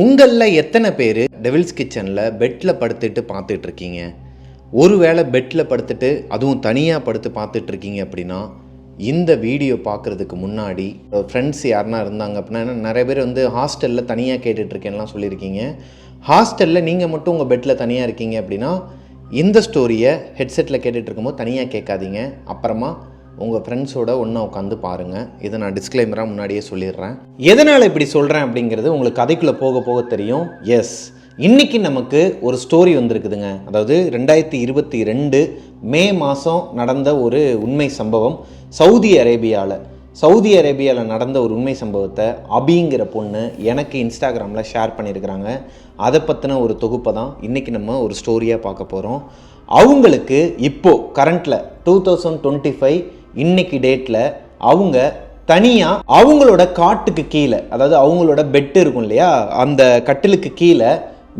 உங்களில் எத்தனை பேர் டெவில்ஸ் கிச்சனில் பெட்டில் படுத்துட்டு பார்த்துட்டு இருக்கீங்க ஒருவேளை பெட்டில் படுத்துட்டு அதுவும் தனியாக படுத்து பார்த்துட்டு இருக்கீங்க அப்படின்னா இந்த வீடியோ பார்க்குறதுக்கு முன்னாடி ஃப்ரெண்ட்ஸ் யாருனா இருந்தாங்க அப்படின்னா நிறைய பேர் வந்து ஹாஸ்டலில் தனியாக கேட்டுட்ருக்கேன்லாம் சொல்லியிருக்கீங்க. ஹாஸ்டலில் நீங்கள் மட்டும் உங்கள் பெட்டில் தனியாக இருக்கீங்க அப்படின்னா இந்த ஸ்டோரியை ஹெட்செட்டில் கேட்டுட்ருக்கும்போது தனியாக கேட்காதீங்க. அப்புறமா உங்கள் ஃப்ரெண்ட்ஸோட ஒன்றா உட்காந்து பாருங்கள் இதை நான் டிஸ்க்ளைமராக முன்னாடியே சொல்லிடுறேன். எதனால் இப்படி சொல்கிறேன் அப்படிங்கிறது உங்களுக்கு கதைக்குள்ளே போக போக தெரியும். எஸ் இன்றைக்கி நமக்கு ஒரு ஸ்டோரி வந்திருக்குதுங்க. அதாவது ரெண்டாயிரத்தி இருபத்தி ரெண்டு மே மாதம் நடந்த ஒரு உண்மை சம்பவம் சவுதி அரேபியாவில் சவுதி அரேபியாவில் நடந்த ஒரு உண்மை சம்பவத்தை அபிங்கிற பொண்ணு எனக்கு இன்ஸ்டாகிராமில் ஷேர் பண்ணியிருக்கிறாங்க. அதை பற்றின ஒரு தொகுப்பை தான் இன்றைக்கி நம்ம ஒரு ஸ்டோரியாக பார்க்க போகிறோம் அவங்களுக்கு இப்போது கரண்ட்டில் டூ தௌசண்ட் டுவெண்ட்டி ஃபைவ் இன்னைக்கு டேட்டில் அவங்க தனியாக அவங்களோட காட்டுக்கு கீழே அதாவது அவங்களோட பெட்டு இருக்கும் இல்லையா அந்த கட்டிலுக்கு கீழே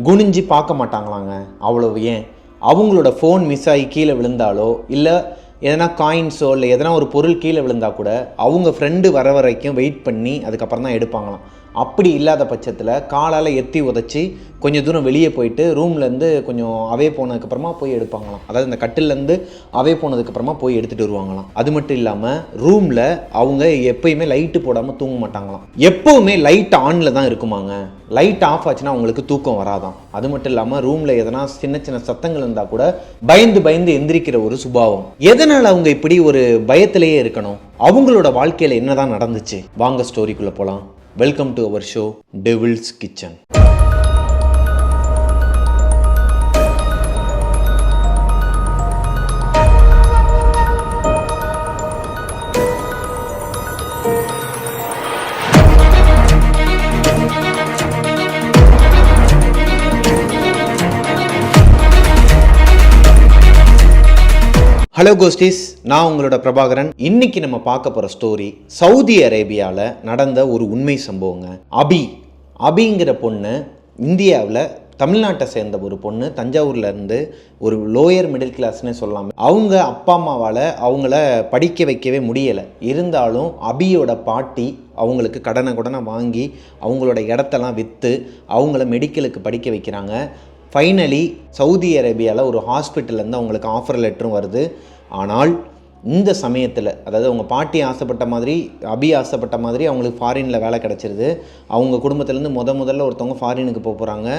குனிஞ்சு பார்க்க மாட்டாங்களாங்க. அவ்வளவு ஏன்? அவங்களோட ஃபோன் மிஸ் ஆகி கீழே விழுந்தாலோ இல்லை எதனா காயின்ஸோ இல்லை எதனா ஒரு பொருள் கீழே விழுந்தால் கூட அவங்க ஃப்ரெண்டு வர வரைக்கும் வெயிட் பண்ணி அதுக்கப்புறம் தான் எடுப்பாங்களாம். அப்படி இல்லாத பட்சத்தில் காலால் எத்தி உதச்சி கொஞ்சம் தூரம் வெளியே போயிட்டு ரூம்லேருந்து கொஞ்சம் அவே போனதுக்கப்புறமா போய் எடுப்பாங்களாம். அதாவது இந்த கட்டிலேருந்து அவே போனதுக்கப்புறமா போய் எடுத்துகிட்டு வருவாங்களாம். அது மட்டும் இல்லாமல் ரூமில் அவங்க எப்பயுமே லைட்டு போடாமல் தூங்க மாட்டாங்களாம். எப்போவுமே லைட் ஆனில் தான் இருக்குமாங்க. லைட் ஆஃப் ஆச்சுன்னா அவங்களுக்கு தூக்கம் வராதாம். அது மட்டும் இல்லாமல் ரூமில் எதனா சின்ன சின்ன சத்தங்கள் இருந்தால் கூட பயந்து பயந்து எந்திரிக்கிற ஒரு சுபாவம். எதனால் அவங்க இப்படி ஒரு பயத்திலேயே இருக்கணும்? அவங்களோட வாழ்க்கையில் என்னதான் நடந்துச்சு? வாங்க ஸ்டோரிக்குள்ளே போகலாம் welcome to our show devil's kitchen hello ghosties நான் உங்களோட பிரபாகரன். இன்னைக்கு நம்ம பார்க்க போகிற ஸ்டோரி சவுதி அரேபியாவில் நடந்த ஒரு உண்மை சம்பவங்க. அபி. அபிங்கிற பொண்ணு இந்தியாவில் தமிழ்நாட்டை சேர்ந்த ஒரு பொண்ணு தஞ்சாவூர்லேருந்து ஒரு லோயர் மிடில் கிளாஸ்னே சொல்லலாம் அவங்க அப்பா அம்மாவால் அவங்கள படிக்க வைக்கவே முடியலை. இருந்தாலும் அபியோட பாட்டி அவங்களுக்கு கடனை கடனை வாங்கி அவங்களோட இடத்தெல்லாம் விற்று அவங்கள மெடிக்கலுக்கு படிக்க வைக்கிறாங்க. ஃபைனலி சவுதி அரேபியாவில் ஒரு ஹாஸ்பிட்டல்லேருந்து அவங்களுக்கு ஆஃபர் லெட்டரும் வருது. ஆனால் இந்த சமயத்தில் அதாவது அவங்க பாட்டி ஆசைப்பட்ட மாதிரி அபி ஆசைப்பட்ட மாதிரி அவங்களுக்கு ஃபாரினில் வேலை கிடச்சிருது. அவங்க குடும்பத்துலேருந்து முத முதல்ல ஒருத்தவங்க ஃபாரினுக்கு போக போகிறாங்க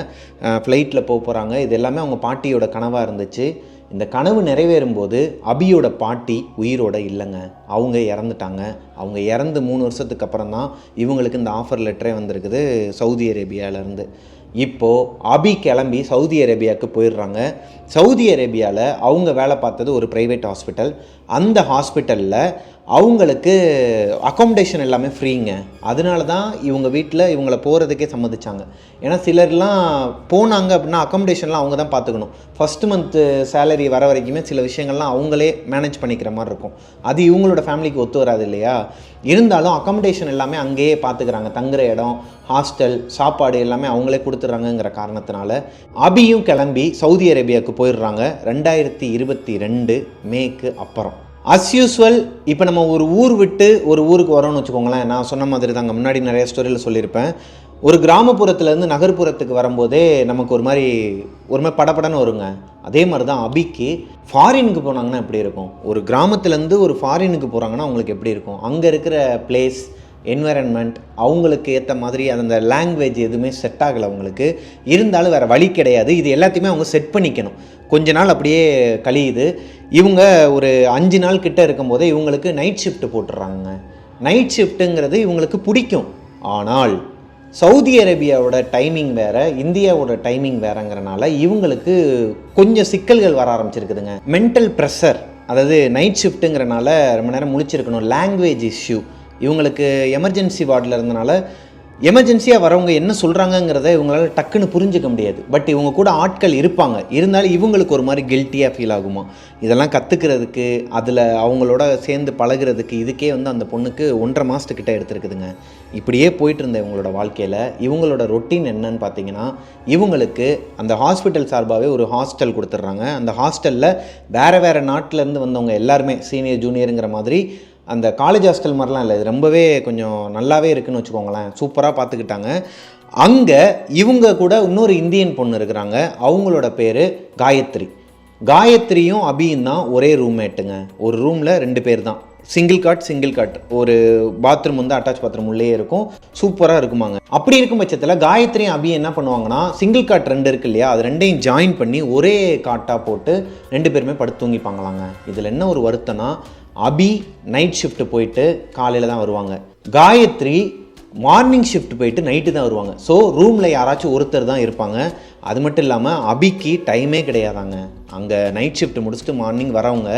ஃப்ளைட்டில் போக போகிறாங்க இது எல்லாமே அவங்க பாட்டியோட கனவாக இருந்துச்சு. இந்த கனவு நிறைவேறும்போது அபியோட பாட்டி உயிரோட இல்லைங்க. அவங்க இறந்துட்டாங்க. அவங்க இறந்து மூணு வருஷத்துக்கு அப்புறம் தான் இவங்களுக்கு இந்த ஆஃபர் லெட்டரே வந்திருக்குது சவுதி அரேபியாவிலேருந்து இப்போது அபி கிளம்பி சவுதி அரேபியாவுக்கு போயிடுறாங்க. சவுதி அரேபியாவில் அவங்க வேலை பார்த்தது ஒரு ப்ரைவேட் ஹாஸ்பிட்டல் அந்த ஹாஸ்பிட்டலில் அவங்களுக்கு அக்காமடேஷன் எல்லாமே ஃப்ரீங்க அதனால தான் இவங்க வீட்டில் இவங்கள போகிறதுக்கே சம்மதிச்சாங்க. ஏன்னா சிலர்லாம் போனாங்க அப்படின்னா அக்காமடேஷன்லாம் அவங்க தான் பார்த்துக்கணும் ஃபஸ்ட்டு மந்த்து சேலரி வர வரைக்குமே சில விஷயங்கள்லாம் அவங்களே மேனேஜ் பண்ணிக்கிற மாதிரி இருக்கும். அது இவங்களோட ஃபேமிலிக்கு ஒத்து வராது இல்லையா? இருந்தாலும் அக்காமடேஷன் எல்லாமே அங்கேயே பார்த்துக்கிறாங்க தங்குற இடம் ஹாஸ்டல் சாப்பாடு எல்லாமே அவங்களே கொடுத்துட்றாங்கங்கிற காரணத்தினால அபியும் கிளம்பி சவுதி அரேபியாவுக்கு போயிடுறாங்க. ரெண்டாயிரத்தி இருபத்தி ரெண்டு மேக்கு அப்புறம். அஸ்யூஸ்வல் இப்போ நம்ம ஒரு ஊர் விட்டு ஒரு ஊருக்கு வரோம்னு வச்சுக்கோங்களேன். நான் சொன்ன மாதிரி தாங்க. முன்னாடி நிறைய ஸ்டோரியில் சொல்லியிருப்பேன். ஒரு கிராமப்புறத்துலேருந்து நகர்ப்புறத்துக்கு வரும்போதே நமக்கு ஒரு மாதிரி ஒரு மாதிரி படபடன்னு வருங்க. அதே மாதிரி தான் அபிக்கு. ஃபாரினுக்கு போனாங்கன்னா எப்படி இருக்கும்? ஒரு கிராமத்துலேருந்து ஒரு ஃபாரினுக்கு போகிறாங்கன்னா அவங்களுக்கு எப்படி இருக்கும்? அங்கே இருக்கிற பிளேஸ் என்வரன்மெண்ட் அவங்களுக்கு ஏற்ற மாதிரி அந்த லாங்குவேஜ் எதுவுமே செட் ஆகலை அவங்களுக்கு. இருந்தாலும் வேறு வழி கிடையாது. இது எல்லாத்தையுமே அவங்க செட் பண்ணிக்கணும். கொஞ்ச நாள் அப்படியே கழியுது. இவங்க ஒரு அஞ்சு நாள் கிட்ட இருக்கும்போதே இவங்களுக்கு நைட் ஷிஃப்ட் போட்டுடுறாங்க நைட் ஷிஃப்ட்டுங்கிறது இவங்களுக்கு பிடிக்கும். ஆனால் சவுதி அரேபியாவோட டைமிங் வேறு இந்தியாவோட டைமிங் வேறங்கிறனால இவங்களுக்கு கொஞ்சம் சிக்கல்கள் வர ஆரம்பிச்சிருக்குதுங்க. மென்டல் ப்ரெஷர் அதாவது நைட் ஷிஃப்ட்டுங்கிறனால ரொம்ப நேரம் முழிச்சிருக்கணும். லாங்குவேஜ் இஷ்யூ இவங்களுக்கு எமர்ஜென்சி வார்டில் இருந்தனால எமர்ஜென்சியாக வரவங்க என்ன சொல்கிறாங்கங்கிறத இவங்களால் டக்குன்னு புரிஞ்சுக்க முடியாது. பட் இவங்க கூட ஆட்கள் இருப்பாங்க. இருந்தாலும் இவங்களுக்கு ஒரு மாதிரி கில்ட்டியாக ஃபீல் ஆகுமா? இதெல்லாம் கற்றுக்கிறதுக்கு அதில் அவங்களோட சேர்ந்து பழகுறதுக்கு இதுக்கே வந்து அந்த பொண்ணுக்கு ஒன்றரை மாதத்துக்கிட்ட எடுத்துருக்குதுங்க. இப்படியே போயிட்டு இருந்த இவங்களோட வாழ்க்கையில் இவங்களோட ரொட்டீன் என்னன்னு பார்த்தீங்கன்னா இவங்களுக்கு அந்த ஹாஸ்பிட்டல் சார்பாகவே ஒரு ஹாஸ்டல் கொடுத்துட்றாங்க. அந்த ஹாஸ்டலில் வேறு வேறு நாட்டிலேருந்து வந்தவங்க எல்லாருமே சீனியர் ஜூனியருங்கிற மாதிரி அந்த காலேஜ் ஹாஸ்டல் மாதிரிலாம் இல்லை இது ரொம்பவே கொஞ்சம் நல்லாவே இருக்குன்னு வச்சுக்கோங்களேன். சூப்பராக பார்த்துக்கிட்டாங்க அங்கே இவங்க கூட இன்னொரு இந்தியன் பொண்ணு இருக்கிறாங்க. அவங்களோட பேர் காயத்ரி. காயத்ரியும் அபியும் தான் ஒரே ரூம்மேட்டுங்க ஒரு ரூமில் ரெண்டு பேர் தான். சிங்கிள் காட் சிங்கிள் காட் ஒரு பாத்ரூம் வந்து அட்டாச் பாத்ரூம் உள்ளே இருக்கும். சூப்பராக இருக்குமாங்க. அப்படி இருக்கும் பட்சத்தில் காயத்ரியும் அபி என்ன பண்ணுவாங்கன்னா சிங்கிள் காட் ரெண்டு இருக்கு இல்லையா? அது ரெண்டையும் ஜாயின் பண்ணி ஒரே காட்டாக போட்டு ரெண்டு பேருமே படுத்து தூங்கிப்பாங்களாங்க. இதில் என்ன ஒரு வருத்தம்னா அபி நைட் ஷிஃப்ட் போயிட்டு காலையில் தான் வருவாங்க. காயத்ரி மார்னிங் ஷிஃப்ட் போயிட்டு நைட்டு தான் வருவாங்க. ஸோ ரூமில் யாராச்சும் ஒருத்தர் தான் இருப்பாங்க. அது மட்டும் இல்லாமல் அபிக்கு டைமே கிடையாதாங்க. அங்கே நைட் ஷிஃப்ட் முடிச்சுட்டு மார்னிங் வரவங்க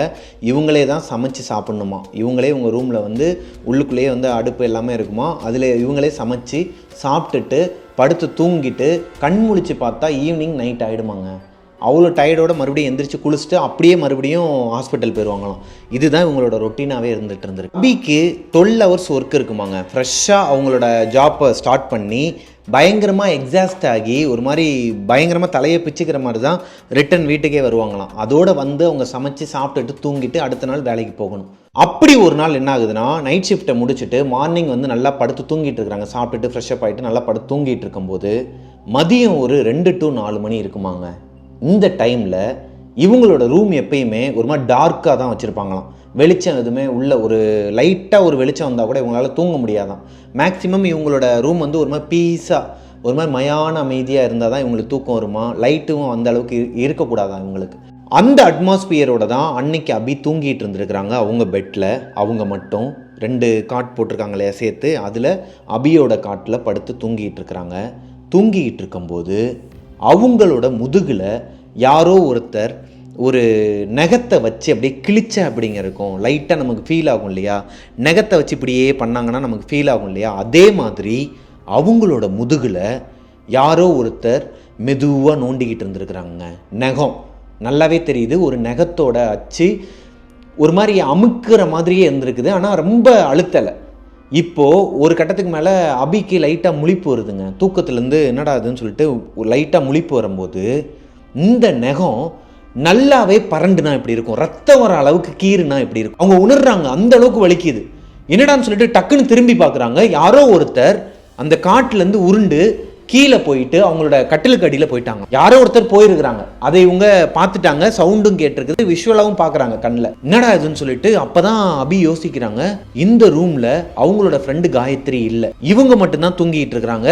இவங்களே தான் சமைச்சு சாப்பிட்ணுமா? இவங்களே உங்கள் ரூமில் வந்து உள்ளுக்குள்ளேயே வந்து அடுப்பு எல்லாமே இருக்குமா? அதில் இவங்களே சமைச்சு சாப்பிட்டுட்டு படுத்து தூங்கிட்டு கண் முழிச்சு பார்த்தா ஈவினிங் நைட் ஆகிடுமாங்க அவ்வளோ டயர்டோட மறுபடியும் எந்திரிச்சு குளிச்சுட்டு அப்படியே மறுபடியும் ஹாஸ்பிட்டல் போயிடுவாங்களாம் இதுதான் இவங்களோட ரொட்டீனாகவே இருந்துகிட்டு இருந்திருக்கு. அபிக்கு டுவெல் ஹவர்ஸ் ஒர்க் இருக்குமாங்க. ஃப்ரெஷ்ஷாக அவங்களோட ஜாப்பை ஸ்டார்ட் பண்ணி பயங்கரமாக எக்ஸாஸ்ட் ஆகி ஒரு மாதிரி பயங்கரமாக தலையை பிச்சுக்கிற மாதிரி தான் ரிட்டன் வீட்டுக்கே வருவாங்களாம். அதோட வந்து அவங்க சமைச்சு சாப்பிட்டுட்டு தூங்கிட்டு அடுத்த நாள் வேலைக்கு போகணும். அப்படி ஒரு நாள் என்ன ஆகுதுன்னா நைட் ஷிஃப்ட்டை முடிச்சுட்டு மார்னிங் வந்து நல்லா படுத்து தூங்கிட்டு இருக்காங்க. சாப்பிட்டுட்டு ஃப்ரெஷ்ஷப் ஆகிட்டு நல்லா படுத்து தூங்கிட்டு இருக்கும்போது மதியம் ஒரு ரெண்டு டு நாலு மணி இருக்குமாங்க. இந்த டைமில் இவங்களோட ரூம் எப்பயுமே ஒரு மாதிரி டார்க்காக தான் வச்சுருப்பாங்களாம். வெளிச்சம் எதுவுமே உள்ள ஒரு லைட்டாக ஒரு வெளிச்சம் வந்தால் கூட இவங்களால தூங்க முடியாதான் மேக்ஸிமம் இவங்களோட ரூம் வந்து ஒரு மாதிரி பீஸாக ஒரு மாதிரி மயான அமைதியாக இருந்தால் தான் இவங்களுக்கு தூக்கம் வருமா? லைட்டும் அந்த அளவுக்கு இரு- இருக்கக்கூடாதான் இவங்களுக்கு. அந்த அட்மாஸ்பியரோட தான் அன்னைக்கு அபி தூங்கிட்டு இருந்திருக்கிறாங்க. அவங்க பெட்டில் அவங்க மட்டும். ரெண்டு காட் போட்டிருக்காங்க இல்லையா சேர்த்து. அதில் அபியோட காட்டில் படுத்து தூங்கிட்டு இருக்கிறாங்க தூங்கிட்டு இருக்கும்போது அவங்களோட முதுகில் யாரோ ஒருத்தர் ஒரு நகத்தை வச்சு அப்படியே கிழிச்ச அப்படிங்க இருக்கும். லைட்டாக நமக்கு ஃபீல் ஆகும் இல்லையா? நகத்தை வச்சு இப்படியே பண்ணாங்கன்னா நமக்கு ஃபீல் ஆகும் இல்லையா? அதே மாதிரி அவங்களோட முதுகில் யாரோ ஒருத்தர் மெதுவாக நோண்டிக்கிட்டு இருந்திருக்கிறாங்க. நகம். நல்லாவே தெரியுது. ஒரு நகத்தோட அச்சு ஒரு மாதிரி அமுக்கிற மாதிரியே இருந்திருக்குது. ஆனால் ரொம்ப அழுத்தலை. இப்போது ஒரு கட்டத்துக்கு மேலே அபிக்கு லைட்டாக முழிப்பு வருதுங்க. தூக்கத்துலேருந்து என்னடா அதுன்னு சொல்லிட்டு லைட்டாக முழிப்பு வரும்போது இந்த நகம் நல்லாவே பரண்டுனா இப்படி இருக்கும். ரத்தம் வர அளவுக்கு கீறுனா இப்படி இருக்கும். அவங்க உணர்றாங்க அந்த அளவுக்கு வலிக்குது. என்னடான்னு சொல்லிட்டு டக்குன்னு திரும்பி பார்க்குறாங்க. யாரோ ஒருத்தர் அந்த காட்டிலேருந்து உருண்டு கீழே போயிட்டு அவங்களோட கட்டிலுக்கு அடியில் போயிட்டாங்க. யாரோ ஒருத்தர் போயிருக்கிறாங்க. அதை இவங்க பார்த்துட்டாங்க. சவுண்டும் கேட்டிருக்குது. விஷுவலாகவும் பார்க்குறாங்க கண்ணில். என்னடா இதுன்னு சொல்லிட்டு அப்பதான் அபி யோசிக்கிறாங்க. இந்த ரூமில் அவங்களோட ஃப்ரெண்டு காயத்ரி இல்லை. இவங்க மட்டும்தான் தூங்கிட்டு இருக்கிறாங்க.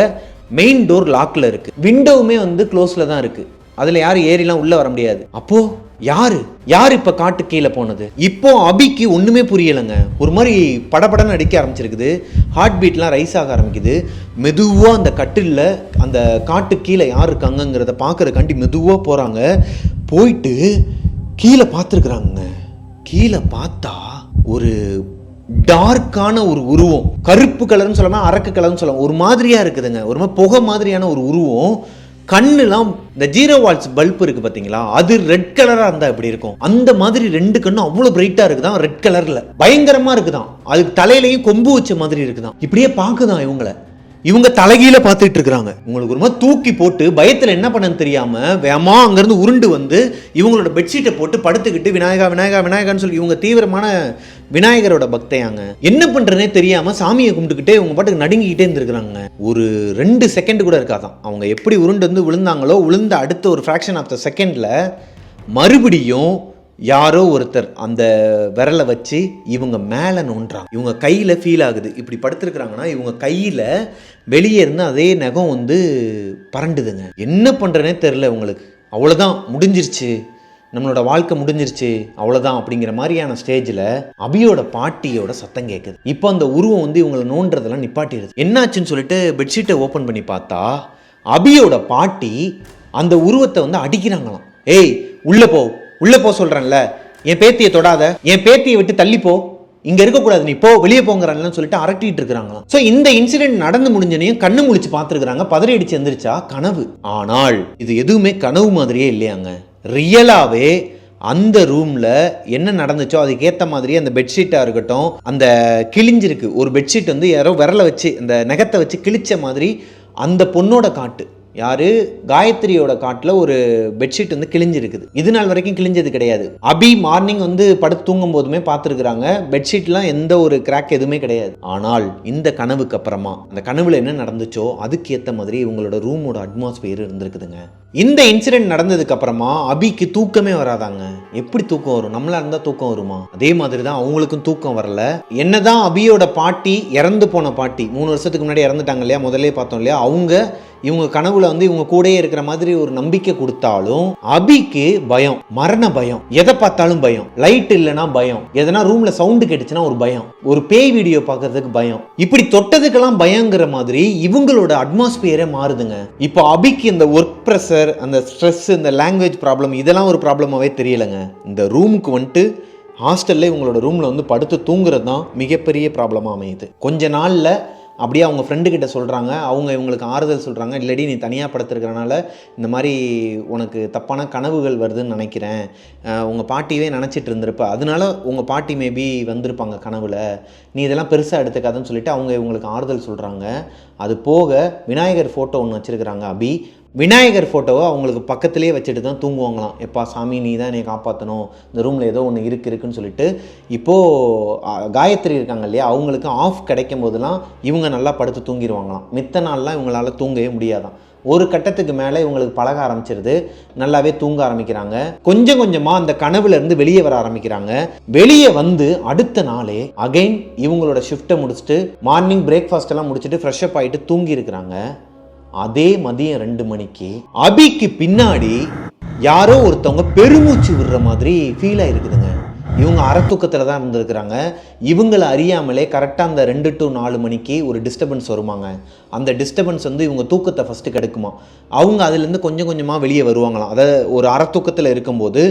மெயின் டோர் லாக்ல இருக்கு. விண்டோவுமே வந்து க்ளோஸ்ல தான் இருக்கு. அதில் யாரும் ஏறிலாம் உள்ளே வர முடியாது. அப்போது யாரு? யார் இப்போ காட்டு கீழே போனது? இப்போ அபிக்கு ஒன்றுமே புரியலைங்க. ஒரு மாதிரி படபடன்னு அடிக்க ஆரம்பிச்சிருக்குது. ஹார்ட் பீட்லாம் ரைஸ் ஆக ஆரம்பிக்குது. மெதுவாக அந்த கட்டிலில் அந்த காட்டு கீழே யார் இருக்காங்கங்கிறத பார்க்குறக்காண்டி மெதுவாக போகிறாங்க போயிட்டு கீழே பார்த்துருக்குறாங்க கீழே பார்த்தா ஒரு டார்க்கான ஒரு உருவம். கருப்பு கலர்னு சொல்லலாம் அரக்கு கலர்னு சொல்லலாம். ஒரு மாதிரியாக இருக்குதுங்க. ஒரு மாதிரி புகை மாதிரியான ஒரு உருவம். கண்ணுலாம் இந்த ஜீரோ வால்ஸ் பல்ப் இருக்கு பாத்தீங்களா? அது ரெட் கலரா இருந்தா எப்படி இருக்கும்? அந்த மாதிரி ரெண்டு கண்ணும் அவ்வளவு பிரைட்டா இருக்குதான் ரெட் கலர்ல பயங்கரமா இருக்குதான். அதுக்கு தலையிலையும் கொம்பு வச்ச மாதிரி இருக்குதான். இப்படியே பாக்குதான் இவங்களை. இவங்க தலைகீழ பார்த்துட்டு இருக்கிறாங்க. உங்களுக்கு ஒரு மாதிரி தூக்கி போட்டு பயத்தில் என்ன பண்ணன்னு தெரியாம வேமா அங்கேருந்து உருண்டு வந்து இவங்களோட பெட்ஷீட்டை போட்டு படுத்துக்கிட்டு விநாயகா விநாயகா விநாயகான்னு சொல்லி இவங்க தீவிரமான விநாயகரோட பக்தையாங்க. என்ன பண்றதுனே தெரியாம சாமியை கும்பிட்டுக்கிட்டே இவங்க பாட்டுக்கு நடுங்கிக்கிட்டே இருந்திருக்கிறாங்க. ஒரு ரெண்டு செகண்ட் கூட இருக்காதான். அவங்க எப்படி உருண்டு வந்து விழுந்தாங்களோ விழுந்த அடுத்த ஒரு ஃப்ராக்ஷன் ஆஃப் த செகண்ட்ல மறுபடியும் யாரோ ஒருத்தர் அந்த விரலை வச்சு இவங்க மேலே நோண்டுறாங்க. இவங்க கையில் ஃபீல் ஆகுது. இப்படி படுத்திருக்கிறாங்கன்னா இவங்க கையில் வெளியே இருந்து அதே நகம் வந்து பரண்டுதுங்க என்ன பண்ணுறனே தெரில உங்களுக்கு அவ்வளோதான் முடிஞ்சிருச்சு. நம்மளோட வாழ்க்கை முடிஞ்சிருச்சு. அவ்வளோதான் அப்படிங்கிற மாதிரியான ஸ்டேஜில் அபியோட பாட்டியோட சத்தம் கேட்குது இப்போ அந்த உருவம் வந்து இவங்களை நோண்டுறதெல்லாம் நிப்பாட்டிடுது. என்னாச்சுன்னு சொல்லிட்டு பெட்ஷீட்டை ஓப்பன் பண்ணி பார்த்தா அபியோட பாட்டி அந்த உருவத்தை வந்து அடிக்கிறாங்களாம். ஏய் உள்ளே போ. உள்ளே போக சொல்கிறேன்ல என் பேத்தியை தொடாத. என் பேத்தியை விட்டு தள்ளிப்போ இங்கே இருக்கக்கூடாது. நீ போ வெளியே போங்கிறாங்கன்னு சொல்லிட்டு அரட்டிட்டு இருக்கிறாங்களாம். ஸோ இந்த இன்சிடென்ட் நடந்து முடிஞ்சனையும் கண்ணு முழிச்சு பார்த்துருக்குறாங்க. பதறி அடிச்சு எந்திரிச்சா கனவு. ஆனால் இது எதுவுமே கனவு மாதிரியே இல்லையாங்க. ரியலாகவே அந்த ரூமில் என்ன நடந்துச்சோ அதுக்கேற்ற மாதிரி அந்த பெட்ஷீட்டாக இருக்கட்டும் அந்த கிழிஞ்சிருக்கு. ஒரு பெட்ஷீட் வந்து யாரோ விரல வச்சு அந்த நகத்தை வச்சு கிழிச்ச மாதிரி அந்த பொண்ணோட காட்டு. யார்? காயத்ரியோட காட்டில் ஒரு பெட்ஷீட் வந்து கிழிஞ்சிருக்குது. இது நாள் வரைக்கும் கிழிஞ்சது கிடையாது. அபி மார்னிங் வந்து படுத்து தூங்கும் போதுமே பார்த்துருக்குறாங்க. பெட்ஷீட்லாம் எந்த ஒரு கிராக் எதுவுமே கிடையாது. ஆனால் இந்த கனவுக்கு அப்புறமா அந்த கனவுல என்ன நடந்துச்சோ அதுக்கு ஏற்ற மாதிரி இவங்களோட ரூமோட அட்மாஸ்பியர் இருந்திருக்குதுங்க. இந்த இன்சிடென்ட் நடந்ததுக்கு அப்புறமா அபிக்கு தூக்கமே வராதாங்க. எப்படி தூக்கம் வரும்? நம்மளா இருந்தா தூக்கம் வருமா? அதே மாதிரி தான் அவங்களுக்கும் தூக்கம் வரல. என்னதான் அபியோட பாட்டி இறந்து போன பாட்டி மூணு வருஷத்துக்கு முன்னாடி இறந்துட்டாங்க இல்லையா? முதல்ல பார்த்தோம் இல்லையா? அவங்க இவங்க கனவுல வந்து இவங்க கூடயே இருக்கிற மாதிரி ஒரு நம்பிக்கை கொடுத்தாலும் அபிக்கு பயம் மரண பயம் எதை பார்த்தாலும் பயம். லைட் இல்லைன்னா பயம். எதனா ரூம்ல சவுண்டு கேட்டுச்சுன்னா ஒரு பயம். ஒரு பேய் வீடியோ பார்க்கறதுக்கு பயம். இப்படி தொட்டதுக்கெல்லாம் பயங்கிற மாதிரி இவங்களோட அட்மாஸ்பியரே மாறுதுங்க. இப்போ அபிக்கு இந்த ஒர்க் ப்ரெஷர் அந்த ஸ்ட்ரெஸ் இந்த லாங்குவேஜ் ப்ராப்ளம் இதெல்லாம் ஒரு ப்ராப்ளமாகவே தெரியலைங்க. இந்த ரூமுக்கு வந்துட்டு ஹாஸ்டல்ல இவங்களோட ரூமில் வந்து படுத்து தூங்குறது தான் மிகப்பெரிய ப்ராப்ளமாக அமையுது. கொஞ்ச நாளில் அப்படியே அவங்க ஃப்ரெண்டு கிட்ட சொல்கிறாங்க அவங்க இவங்களுக்கு ஆறுதல் சொல்கிறாங்க இல்லடி நீ தனியாக படுத்துருக்கறனால இந்த மாதிரி உனக்கு தப்பான கனவுகள் வருதுன்னு நினைக்கிறேன். உங்கள் பாட்டியவே நினச்சிட்டு இருந்திருப்ப. அதனால உங்கள் பாட்டி மேபி வந்திருப்பாங்க கனவில். நீ இதெல்லாம் பெருசாக எடுத்துக்காதுன்னு சொல்லிவிட்டு அவங்க இவங்களுக்கு ஆறுதல் சொல்கிறாங்க அது போக விநாயகர் ஃபோட்டோ ஒன்று வச்சுருக்கிறாங்க அபி. விநாயகர் ஃபோட்டோவை அவங்களுக்கு பக்கத்துலேயே வச்சுட்டு தான் தூங்குவாங்களாம். எப்பா சாமி நீ தான் என்னை காப்பாற்றணும் இந்த ரூமில் ஏதோ ஒன்று இருக்கு இருக்குன்னு சொல்லிட்டு. இப்போது காயத்ரி இருக்காங்க இல்லையா அவங்களுக்கு ஆஃப் கிடைக்கும் போதெல்லாம் இவங்க நல்லா படுத்து தூங்கிடுவாங்களாம் மித்த நாள்லாம் இவங்களால தூங்கவே முடியாதான் ஒரு கட்டத்துக்கு மேலே இவங்களுக்கு பழக ஆரம்பிச்சிருது. நல்லாவே தூங்க ஆரம்பிக்கிறாங்க. கொஞ்சம் கொஞ்சமாக அந்த கனவுலேருந்து வெளியே வர ஆரம்பிக்கிறாங்க. வெளியே வந்து அடுத்த நாளே அகைன் இவங்களோட ஷிஃப்ட்டை முடிச்சுட்டு மார்னிங் பிரேக்ஃபாஸ்ட் எல்லாம் முடிச்சுட்டு ஃப்ரெஷ் அப் ஆகிட்டு தூங்கி இருக்கிறாங்க அதே மதியம் ரெண்டு மணிக்கு அபிக்கு பின்னாடி யாரோ ஒருத்தவங்க பெருமூச்சு விடுற மாதிரி ஃபீல் ஆயிருக்குதுங்க இவங்க அறத்தூக்கத்தில் தான் இருந்திருக்கிறாங்க. இவங்களை அறியாமலே கரெக்டாக அந்த ரெண்டு டு நாலு மணிக்கு ஒரு டிஸ்டர்பன்ஸ் வருமாங்க. அந்த டிஸ்டர்பன்ஸ் வந்து இவங்க தூக்கத்தை ஃபஸ்ட்டு கெடுக்குமா. அவங்க அதுலேருந்து கொஞ்சம் கொஞ்சமாக வெளியே வருவாங்களாம். அதாவது ஒரு அறத்தூக்கத்தில் இருக்கும்போது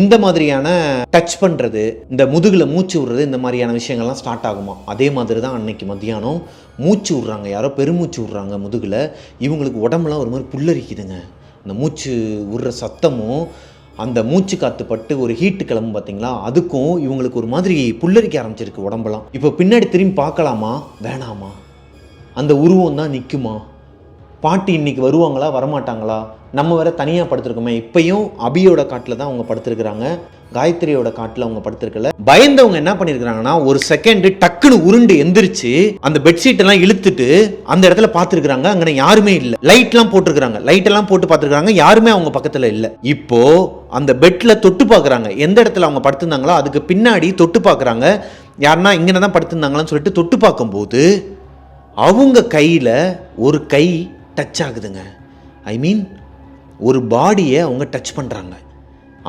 இந்த மாதிரியான டச் பண்ணுறது இந்த முதுகில் மூச்சு விடுறது இந்த மாதிரியான விஷயங்கள்லாம் ஸ்டார்ட் ஆகுமா. அதே மாதிரி தான் அன்னைக்கு மத்தியானம் மூச்சு விட்றாங்க. யாரோ பெருமூச்சு விட்றாங்க முதுகில். இவங்களுக்கு உடம்புலாம் ஒரு மாதிரி புல்லரிக்குதுங்க. இந்த மூச்சு விடுற சத்தமும் அந்த மூச்சு காத்து பட்டு ஒரு ஹீட்டு கிளம்பும் பார்த்தீங்களா? அதுக்கும் இவங்களுக்கு ஒரு மாதிரி புல்லரிக்க ஆரம்பிச்சிருக்கு உடம்பெல்லாம். இப்போ பின்னாடி திரும்பி பார்க்கலாமா? வேணாமா? அந்த உருவம் தான் நிற்குமா பாட்டி இன்னைக்கு வருவாங்களா? வரமாட்டாங்களா? நம்ம வேற தனியாக படுத்திருக்கோமே. இப்பயும் அபியோட காட்டில் தான் அவங்க படுத்திருக்கிறாங்க. காயத்ரியோட காட்டில் அவங்க படுத்திருக்கல. பயந்தவங்க என்ன பண்ணியிருக்கிறாங்கன்னா ஒரு செகண்ட் டக்குன்னு உருண்டு எந்திரிச்சு அந்த பெட்ஷீட் எல்லாம் இழுத்துட்டு அந்த இடத்துல பார்த்துருக்குறாங்க. அங்கே யாருமே இல்லை. லைட்லாம் போட்டிருக்கிறாங்க. லைட்டெல்லாம் போட்டு பார்த்துருக்குறாங்க. யாருமே அவங்க பக்கத்தில் இல்லை. இப்போ அந்த பெட்டில் தொட்டு பார்க்குறாங்க. எந்த இடத்துல அவங்க படுத்திருந்தாங்களோ அதுக்கு பின்னாடி தொட்டு பார்க்குறாங்க. யாருன்னா இங்கே தான் படுத்திருந்தாங்களான்னு சொல்லிட்டு தொட்டு பார்க்கும்போது அவங்க கையில் ஒரு கை டச் ஆகுதுங்க. ஐ மீன் ஒரு பாடியை அவங்க டச் பண்ணுறாங்க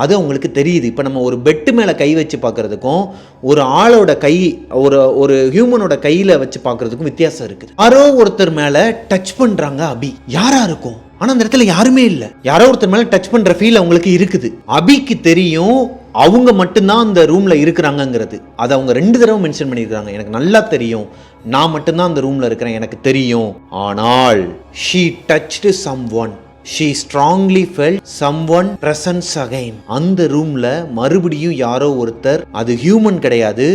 அது அவங்களுக்கு தெரியுது. இப்போ நம்ம ஒரு பெட்டு மேலே கை வச்சு பார்க்குறதுக்கும் ஒரு ஆளோட கை ஒரு ஒரு ஹியூமனோட கையில் வச்சு பார்க்குறதுக்கும் வித்தியாசம் இருக்குது யாரோ ஒருத்தர் மேலே டச் பண்ணுறாங்க அபி. யாராக இருக்கும்? ஆனால் அந்த இடத்துல யாருமே இல்லை. யாரோ ஒருத்தர் மேலே டச் பண்ணுற ஃபீல் அவங்களுக்கு இருக்குது. அபிக்கு தெரியும் அவங்க மட்டும்தான் அந்த ரூமில் இருக்கிறாங்கங்கிறது. அதை அவங்க ரெண்டு தடவை மென்ஷன் பண்ணியிருக்காங்க எனக்கு நல்லா தெரியும். நான் மட்டும்தான் அந்த ரூமில் இருக்கிறேன். எனக்கு தெரியும். ஆனால் she touched some one she strongly fell some one presence again அந்த ரூமில் மறுபடியும் யாரோ ஒருத்தர் அது ஹியூமன் கிடையாது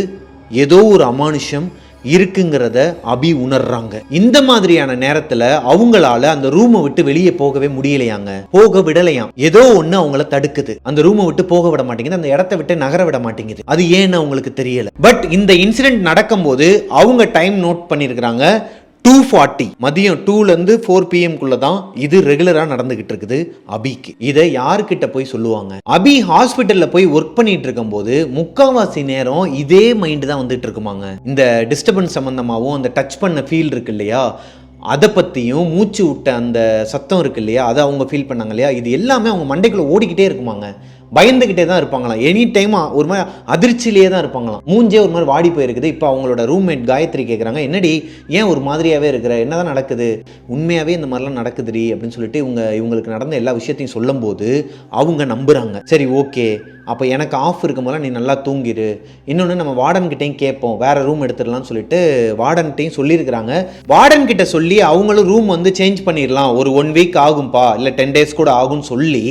ஏதோ ஒரு அமானுஷம் இருக்குங்கிறத அபி உணர்றாங்க. இந்த மாதிரியான நேரத்துல அவங்களால அந்த ரூமை விட்டு வெளியே போகவே முடியலையாங்க. போக விடலையாம். ஏதோ ஒண்ணு அவங்கள தடுக்குது. அந்த ரூமை விட்டு போக விட மாட்டேங்குது. அந்த இடத்த விட்டு நகர விட மாட்டேங்குது. அது ஏன்னு அவங்களுக்கு தெரியல. பட் இந்த இன்சிடென்ட் நடக்கும்போது அவங்க டைம் நோட் பண்ணியிருக்கிறாங்க. டூ ஃபார்ட்டி மதியம் டூலேருந்து ஃபோர் பிஎம்குள்ளே தான் இது ரெகுலராக நடந்துகிட்டு இருக்குது அபிக்கு. இதை யாருக்கிட்ட போய் சொல்லுவாங்க? அபி ஹாஸ்பிட்டலில் போய் ஒர்க் பண்ணிட்டு இருக்கும்போது முக்காவாசி நேரம் இதே மைண்டு தான் வந்துட்டு இருக்குமாங்க இந்த டிஸ்டர்பன்ஸ் சம்மந்தமாகவும் அந்த டச் பண்ண ஃபீல் இருக்கு இல்லையா? அதை பற்றியும் மூச்சு விட்ட அந்த சத்தம் இருக்கு இல்லையா? அதை அவங்க ஃபீல் பண்ணாங்க இல்லையா? இது எல்லாமே அவங்க மண்டைக்குள்ளே ஓடிக்கிட்டே இருக்குமாங்க. பயந்துக்கிட்டே தான் இருப்பாங்களாம். எனி டைம் ஒரு மாதிரி அதிர்ச்சியிலேயே தான் இருப்பாங்களாம். மூஞ்சே ஒரு மாதிரி வாடி போயிருக்குது. இப்போ அவங்களோட ரூம்மேட் காயத்ரி கேட்குறாங்க என்னடி ஏன் ஒரு மாதிரியாகவே இருக்கிற? என்ன தான் நடக்குது? உண்மையாகவே இந்த மாதிரிலாம் நடக்குதுடி அப்படின்னு சொல்லிட்டு இவங்க இவங்களுக்கு நடந்த எல்லா விஷயத்தையும் சொல்லும்போது அவங்க நம்புகிறாங்க சரி ஓகே. அப்போ எனக்கு ஆஃப் இருக்கும்போதெல்லாம் நீ நல்லா தூங்கிடு இன்னொன்று நம்ம வார்டன்கிட்டையும் கேட்போம். வேறு ரூம் எடுத்துடலாம்னு சொல்லிட்டு வார்டன்கிட்டையும் சொல்லியிருக்கிறாங்க. வார்டன்கிட்ட சொல்லி அவங்களும் ரூம் வந்து சேஞ்ச் பண்ணிடலாம். ஒரு ஒன் வீக் ஆகும்பா இல்லை டென் டேஸ் கூட ஆகும்னு சொல்லி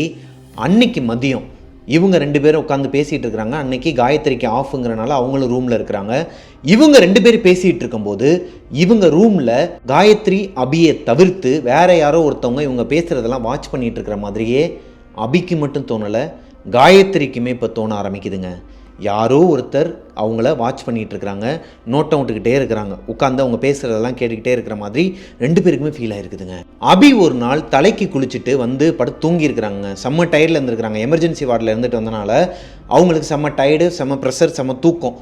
அன்னைக்கு மதியம் இவங்க ரெண்டு பேரும் உட்காந்து பேசிகிட்டு இருக்கிறாங்க அன்னைக்கு காயத்ரிக்கு ஆஃப்ங்கிறனால அவங்களும் ரூமில் இருக்கிறாங்க. இவங்க ரெண்டு பேரும் பேசிகிட்டு இருக்கும்போது இவங்க ரூமில் காயத்ரி அபியை தவிர்த்து வேற யாரோ ஒருத்தவங்க இவங்க பேசுகிறதெல்லாம் வாட்ச் பண்ணிகிட்டு இருக்கிற மாதிரியே அபிக்கு மட்டும் தோணலை காயத்ரிக்குமே இப்போ தோண ஆரம்பிக்குதுங்க. யாரோ ஒருத்தர் அவங்கள வாட்ச் பண்ணிட்டு இருக்கிறாங்க அவுட்டுக்கிட்டே இருக்கிறாங்க. உட்காந்து அவங்க பேசுகிறதெல்லாம் கேட்டுக்கிட்டே இருக்கிற மாதிரி ரெண்டு பேருக்குமே ஃபீல் ஆகிருக்குதுங்க அபி ஒரு நாள் தலைக்கு குளிச்சுட்டு வந்து படுத்து தூங்கியிருக்கிறாங்க செம்ம டயர்டில் இருந்திருக்கிறாங்க. எமர்ஜென்சி வார்டில் இருந்துட்டு வந்தனால அவங்களுக்கு செம்ம டயர்டு செம்ம ப்ரெஷர் செம்ம தூக்கம்.